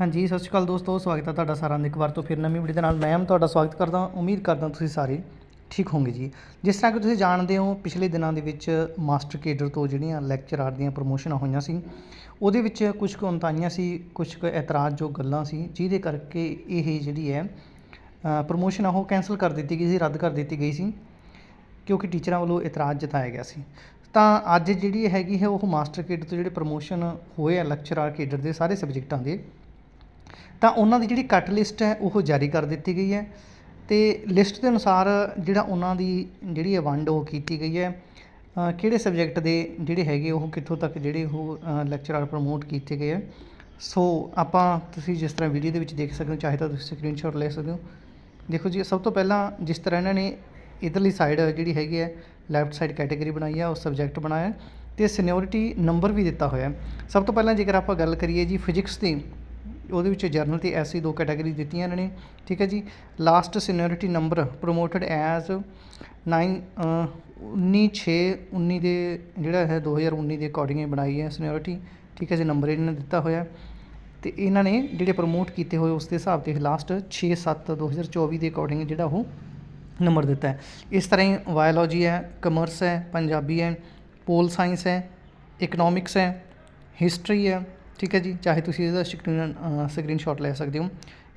ਹਾਂਜੀ, ਸਤਿ ਸ਼੍ਰੀ ਅਕਾਲ ਦੋਸਤੋ, ਸਵਾਗਤ ਹੈ ਤੁਹਾਡਾ ਸਾਰਿਆਂ ਦਾ ਇੱਕ ਵਾਰ ਤੋਂ ਫਿਰ ਨਵੀਂ ਵੀਡੀਓ ਦੇ ਨਾਲ। ਮੈਂ ਤੁਹਾਡਾ ਸਵਾਗਤ ਕਰਦਾ ਉਮੀਦ ਕਰਦਾ ਤੁਸੀਂ ਸਾਰੇ ਠੀਕ ਹੋਗੇ ਜੀ। ਜਿਸ ਤਰ੍ਹਾਂ ਕਿ ਤੁਸੀਂ ਜਾਣਦੇ ਹੋ, ਪਿਛਲੇ ਦਿਨਾਂ ਦੇ ਵਿੱਚ ਮਾਸਟਰ ਕੇਡਰ ਤੋਂ ਜਿਹੜੀਆਂ ਲੈਕਚਰਾਰ ਦੀਆਂ ਪ੍ਰਮੋਸ਼ਨਾਂ ਹੋਈਆਂ ਸੀ, ਉਹਦੇ ਵਿੱਚ ਕੁਝ ਕੁ ਉਨਤਾਈਆਂ ਸੀ, ਕੁਝ ਕੁ ਇਤਰਾਜ਼ ਗੱਲਾਂ ਸੀ, ਜਿਹਦੇ ਕਰਕੇ ਇਹ ਜਿਹੜੀ ਹੈ ਪ੍ਰਮੋਸ਼ਨ ਆ ਉਹ ਕੈਂਸਲ ਕਰ ਦਿੱਤੀ ਗਈ ਸੀ, ਰੱਦ ਕਰ ਦਿੱਤੀ ਗਈ ਸੀ, ਕਿਉਂਕਿ ਟੀਚਰਾਂ ਵੱਲੋਂ ਇਤਰਾਜ਼ ਜਤਾਇਆ ਗਿਆ ਸੀ। ਤਾਂ ਅੱਜ ਜਿਹੜੀ ਹੈਗੀ ਹੈ ਉਹ ਮਾਸਟਰ ਕੇਡਰ ਤੋਂ ਜਿਹੜੇ ਪ੍ਰਮੋਸ਼ਨ ਹੋਏ ਆ ਲੈਕਚਰਾਰ ਕੇਡਰ ਦੇ ਸਾਰੇ ਸਬਜੈਕਟਾਂ ਦੇ ਤਾਂ ਉਹਨਾਂ ਦੀ ਜਿਹੜੀ ਕੱਟ ਲਿਸਟ ਹੈ, ਉਹ ਜਾਰੀ ਕਰ ਦਿੱਤੀ ਗਈ ਹੈ ਤੇ ਲਿਸਟ ਦੇ ਅਨੁਸਾਰ ਜਿਹੜਾ ਉਹਨਾਂ ਦੀ ਜਿਹੜੀ ਹੈ ਵੰਡ ਉਹ ਕੀਤੀ ਗਈ ਹੈ ਕਿਹੜੇ ਸਬਜੈਕਟ ਦੇ ਜਿਹੜੇ ਹੈਗੇ ਉਹ ਕਿੱਥੋਂ ਤੱਕ ਜਿਹੜੇ ਉਹ ਲੈਕਚਰਰ ਪ੍ਰਮੋਟ ਕੀਤੇ ਗਏ ਹੈ। ਸੋ ਆਪਾਂ ਤੁਸੀਂ ਜਿਸ ਤਰ੍ਹਾਂ ਵੀਡੀਓ ਦੇ ਵਿੱਚ ਦੇਖ ਸਕਦੇ ਹੋ, ਚਾਹੇ ਤਾਂ ਤੁਸੀਂ ਸਕਰੀਨਸ਼ਾਟ ਲੈ ਸਕਦੇ ਹੋ। ਦੇਖੋ ਜੀ, ਸਭ ਤੋਂ ਪਹਿਲਾਂ ਜਿਸ ਤਰ੍ਹਾਂ ਇਹਨਾਂ ਨੇ ਇਧਰਲੀ ਸਾਈਡ ਜਿਹੜੀ ਹੈਗੀ ਹੈ ਲੈਫਟ ਸਾਈਡ ਕੈਟਾਗਰੀ ਬਣਾਈ ਹੈ, ਉਹ ਸਬਜੈਕਟ ਬਣਾਇਆ ਹੈ ਤੇ ਸੀਨੀਅਰਿਟੀ ਨੰਬਰ ਵੀ ਦਿੱਤਾ ਹੋਇਆ ਸਭ ਤੋਂ ਪਹਿਲਾਂ ਜੇਕਰ ਆਪਾਂ ਗੱਲ ਕਰੀਏ ਜੀ ਫਿਜ਼ਿਕਸ ਦੀ ਉਹਦੇ ਵਿੱਚ ਜਰਨਲ ਤੇ ਐਸੀ ਦੋ ਕੈਟਾਗਰੀ ਦਿੱਤੀਆਂ ਇਹਨਾਂ ਨੇ, ਠੀਕ ਹੈ ਜੀ? Last seniority number promoted as 9 19 6 19 ਦੇ ਜਿਹੜਾ ਹੈ 2019 ਦੇ ਅਕੋਰਡਿੰਗ ਬਣਾਈ ਹੈ ਸੀਨੀਅਰਿਟੀ ਠੀਕ ਹੈ ਜੀ? ਨੰਬਰ ਇਹਨਾਂ ਨੇ ਦਿੱਤਾ ਹੋਇਆ। ਤੇ ਇਹਨਾਂ ਨੇ ਜਿਹੜੇ ਪ੍ਰਮੋਟ ਕੀਤੇ ਹੋਏ ਉਸ ਦੇ ਹਿਸਾਬ ਤੇ ਲਾਸਟ 6 7 2024 ਦੇ ਅਕੋਰਡਿੰਗ ਜਿਹੜਾ ਉਹ ਨੰਬਰ ਦਿੱਤਾ ਹੈ। ਇਸ ਤਰ੍ਹਾਂ ਹੀ ਬਾਇਓਲੋਜੀ ਹੈ ਕਮਰਸ ਹੈ, ਪੰਜਾਬੀ ਹੈ ਪੋਲ ਸਾਇੰਸ ਹੈ ਇਕਨੋਮਿਕਸ ਹੈ ਹਿਸਟਰੀ ਹੈ ਠੀਕ ਹੈ ਜੀ, ਚਾਹੇ ਤੁਸੀਂ ਇਹਦਾ ਸਕਰੀਨ ਸਕਰੀਨਸ਼ਾਟ ਲੈ ਸਕਦੇ ਹੋ।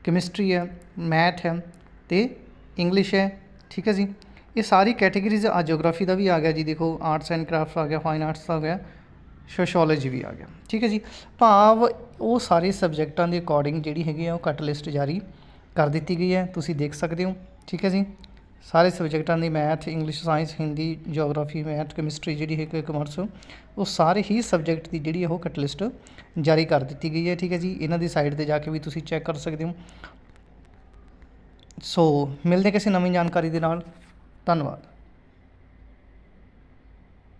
ਕੈਮਿਸਟਰੀ ਹੈ ਮੈਥ ਹੈ ਤੇ ਇੰਗਲਿਸ਼ ਹੈ, ਠੀਕ ਹੈ ਜੀ। ਇਹ ਸਾਰੀ ਕੈਟੇਗਰੀਜ਼ ਆ ਜਿਓਗ੍ਰਾਫੀ ਦਾ ਵੀ ਆ ਗਿਆ ਜੀ, ਦੇਖੋ ਆਰਟਸ ਐਂਡ ਕਰਾਫਟਸ ਆ ਗਿਆ ਫਾਈਨ ਆਰਟਸ ਆ ਗਿਆ ਸੋਸ਼ੀਓਲੋਜੀ ਵੀ ਆ ਗਿਆ, ਠੀਕ ਹੈ ਜੀ। ਭਾਵ ਉਹ ਸਾਰੇ ਸਬਜੈਕਟਾਂ ਦੇ ਅਕੋਰਡਿੰਗ ਜਿਹੜੀ ਹੈਗੀ ਆ, ਉਹ ਕੱਟ ਲਿਸਟ ਜਾਰੀ ਕਰ ਦਿੱਤੀ ਗਈ ਹੈ, ਤੁਸੀਂ ਦੇਖ ਸਕਦੇ ਹੋ, ਠੀਕ ਹੈ ਜੀ। ਸਾਰੇ ਸਬਜੈਕਟਾਂ ਦੀ math English science Hindi geography math chemistry ਜਿਹੜੀ ਹੈ ਕਮਰਸ ਉਹ ਸਾਰੇ ਹੀ ਸਬਜੈਕਟ ਦੀ ਜਿਹੜੀ ਉਹ ਕੱਟ ਲਿਸਟ ਜਾਰੀ ਕਰ ਦਿੱਤੀ ਗਈ ਹੈ, ਠੀਕ ਹੈ ਜੀ? ਇਹਨਾਂ ਦੀ ਸਾਈਟ ਤੇ ਜਾ ਕੇ ਵੀ ਤੁਸੀਂ ਚੈੱਕ ਕਰ ਸਕਦੇ ਹੋ। ਸੋ ਮਿਲਦੇ ਕਿਸੇ ਨਵੀਂ ਜਾਣਕਾਰੀ ਦੇ ਨਾਲ। ਧੰਨਵਾਦ।